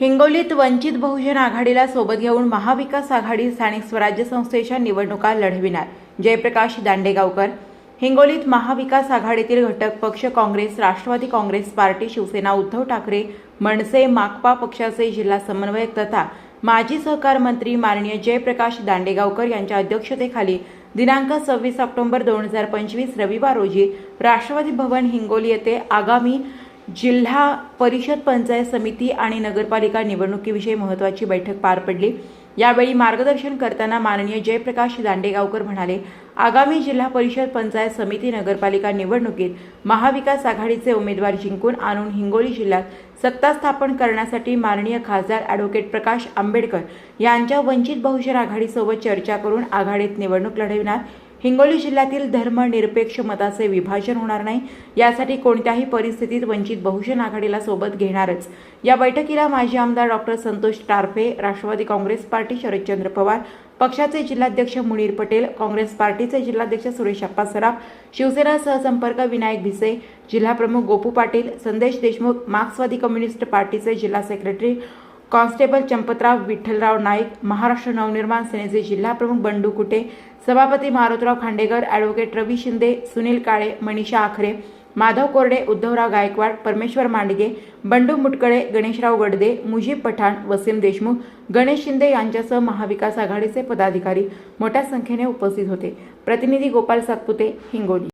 हिंगोलीत वंचित बहुजन आघाडीला सोबत घेऊन महाविकास आघाडी स्थानिक स्वराज्य संस्थेच्या निवडणुका लढविणार. जयप्रकाश दांडेगावकर. हिंगोलीत महाविकास आघाडीतील घटक पक्ष काँग्रेस राष्ट्रवादी काँग्रेस पार्टी शिवसेना उद्धव ठाकरे मनसे माकपा पक्षाचे जिल्हा समन्वयक तथा माजी सहकार मंत्री माननीय जयप्रकाश दांडेगावकर यांच्या अध्यक्षतेखाली दिनांक सव्वीस ऑक्टोबर दोन हजार पंचवीस रविवार रोजी राष्ट्रवादी भवन हिंगोली येथे आगामी जिल्हा परिषद पंचायत समिती आणि नगरपालिका निवडणुकीविषयी महत्त्वाची बैठक पार पडली. यावेळी मार्गदर्शन करताना माननीय जयप्रकाश दांडेगावकर म्हणाले आगामी जिल्हा परिषद पंचायत समिती नगरपालिका निवडणुकीत महाविकास आघाडीचे उमेदवार जिंकून आणून हिंगोली जिल्ह्यात सत्ता स्थापन करण्यासाठी माननीय खासदार ॲडव्होकेट प्रकाश आंबेडकर यांच्या वंचित बहुजन आघाडीसोबत चर्चा करून आघाडीत निवडणूक लढविणार. हिंगोली जिल्ह्यातील धर्मनिरपेक्ष मताचे विभाजन होणार नाही. यासाठी कोणत्याही परिस्थितीत वंचित बहुजन आघाडीला सोबत घेणारच. या बैठकीला माजी आमदार डॉक्टर संतोष टारफे राष्ट्रवादी काँग्रेस पार्टी शरदचंद्र पवार पक्षाचे जिल्हाध्यक्ष मुनीर पटेल काँग्रेस पार्टीचे जिल्हाध्यक्ष सुरेश अप्पा सराफ शिवसेना सहसंपर्क विनायक भिसे जिल्हाप्रमुख गोपू पाटील संदेश देशमुख मार्क्सवादी कम्युनिस्ट पार्टीचे जिल्हा सेक्रेटरी कॉन्स्टेबल चंपतराव विठ्ठलराव नाईक महाराष्ट्र नवनिर्माण सेनेचे जिल्हाप्रमुख बंडू कुटे सभापती मारुतराव खांडेकर ॲडव्होकेट रवी शिंदे सुनील काळे मनीषा आखरे माधव कोरडे उद्धवराव गायकवाड परमेश्वर मांडगे बंडू मुटकळे गणेशराव गडदे मुजीब पठाण वसीम देशमुख गणेश शिंदे यांच्यासह महाविकास आघाडीचे पदाधिकारी मोठ्या संख्येने उपस्थित होते. प्रतिनिधी गोपाल सातपुते हिंगोली.